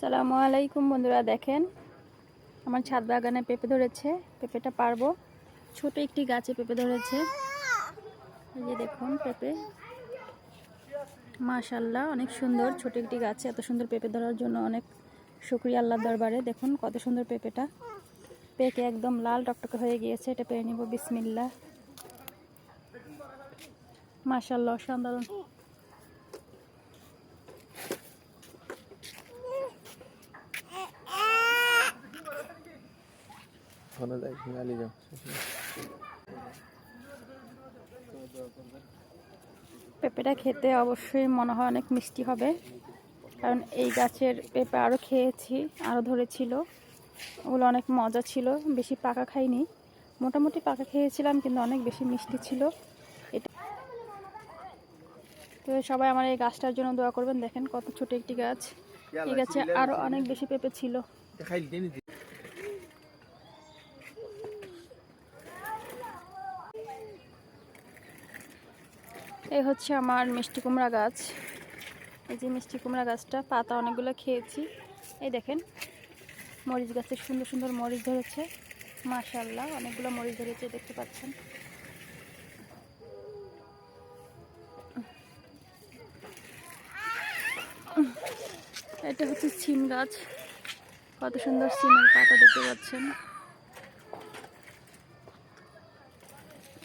সালামু আলাইকুম বন্ধুরা, দেখেন আমার ছাদ বাগানে পেঁপে ধরেছে, পেঁপেটা পারব। ছোট একটি গাছে পেঁপে ধরেছে। এই যে দেখুন পেঁপে। মাশাল্লাহ অনেক সুন্দর, ছোট একটি গাছে এত সুন্দর পেঁপে ধরার জন্য অনেক শুক্রিয়া আল্লাহর দরবারে। দেখুন কত সুন্দর পেঁপেটা। পেকে একদম লাল টকটকে হয়ে গিয়েছে, এটা পেয়ে নিব বিসমিল্লা মাশাল্লাহ অসাধারণ। ওখানে যাই গালি যাও পেঁপেটা খেতে অবশ্যই মনে হয় অনেক মিষ্টি হবে কারণ এই গাছের পেঁপে আরও খেয়েছি আরও ধরেছিল। ওগুলো অনেক মজা ছিল বেশি পাকা খাইনি। মোটামুটি পাকা খেয়েছিলাম কিন্তু অনেক বেশি মিষ্টি ছিল। এটা তো সবাই আমার এই গাছটার জন্য দোয়া করবেন। দেখেন কত ছোট একটি গাছ। এই গাছে আরও অনেক বেশি পেঁপে ছিল। এই হচ্ছে আমার মিষ্টি কুমড়া গাছ। এই যে মিষ্টি কুমড়া গাছটা, পাতা অনেকগুলো খেয়েছি। এই দেখেন, মরিচ গাছে সুন্দর সুন্দর মরিচ ধরেছে। মাশাল্লাহ অনেকগুলো মরিচ ধরেছে, দেখতে পাচ্ছেন। এটা হচ্ছে সিম গাছ। কত সুন্দর সিমের পাতা দেখতে পাচ্ছেন।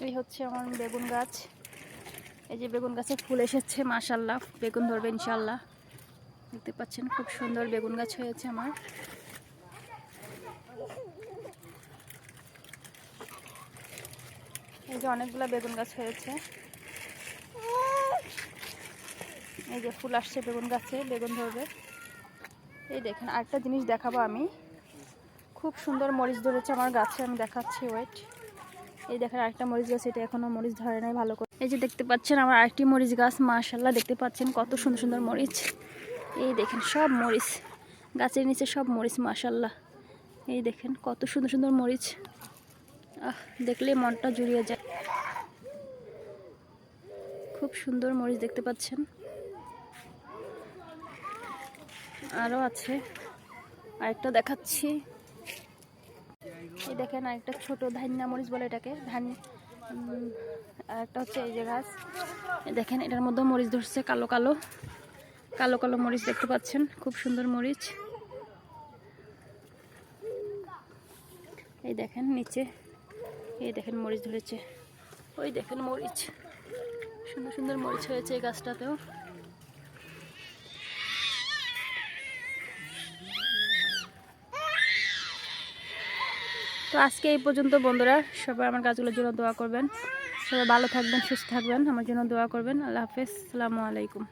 এই হচ্ছে আমার বেগুন গাছ। এই যে বেগুন গাছে ফুল এসেছে মাশাল্লাহ বেগুন ধরবে ইনশাল্লাহ দেখতে পাচ্ছেন, খুব সুন্দর বেগুন গাছ হয়েছে আমার। এই যে অনেকগুলো বেগুন গাছ হয়েছে। এই যে ফুল আসছে বেগুন গাছে, বেগুন ধরবে। এই দেখেন, আরেকটা জিনিস দেখাবো আমি। খুব সুন্দর মরিচ ধরেছে আমার গাছে, আমি দেখাচ্ছি ওয়েট এই দেখেন, আরেকটা মরিচ গাছ, এটা এখনও মরিচ ধরে নাই, ভালো করে এই যে দেখতে পাচ্ছেন আমার আরেকটি মরিচ গাছ মাশাল্লাহ দেখতে পাচ্ছেন কত সুন্দর সুন্দর মরিচ। এই দেখেন সব মরিচ, গাছের নিচে সব মরিচ মাশাল্লাহ এই দেখেন কত সুন্দর সুন্দর মরিচ। আহ, দেখলে মনটা জুড়িয়ে যায়। খুব সুন্দর মরিচ দেখতে পাচ্ছেন। আরও আছে। আরেকটা দেখাচ্ছি। এই দেখেন আরেকটা ছোট ধান্যা মরিচ বলে এটাকে। ধান আর একটা হচ্ছে এই যে গাছ। দেখেন, এটার মধ্যে মরিচ ধরছে, কালো কালো। কালো কালো মরিচ দেখতে পাচ্ছেন, খুব সুন্দর মরিচ। এই দেখেন, নিচে। এই দেখেন, মরিচ ধরেছে। ওই দেখেন মরিচ। সুন্দর সুন্দর মরিচ হয়েছে এই গাছটাতেও। তো আজকে এই পর্যন্ত বন্ধুরা, সবাই আমার গাছগুলোর জন্য দোয়া করবেন। সবাই ভালো থাকবেন, সুস্থ থাকবেন, আমার জন্য দোয়া করবেন। আল্লাহ হাফেজ আসসালামু আলাইকুম।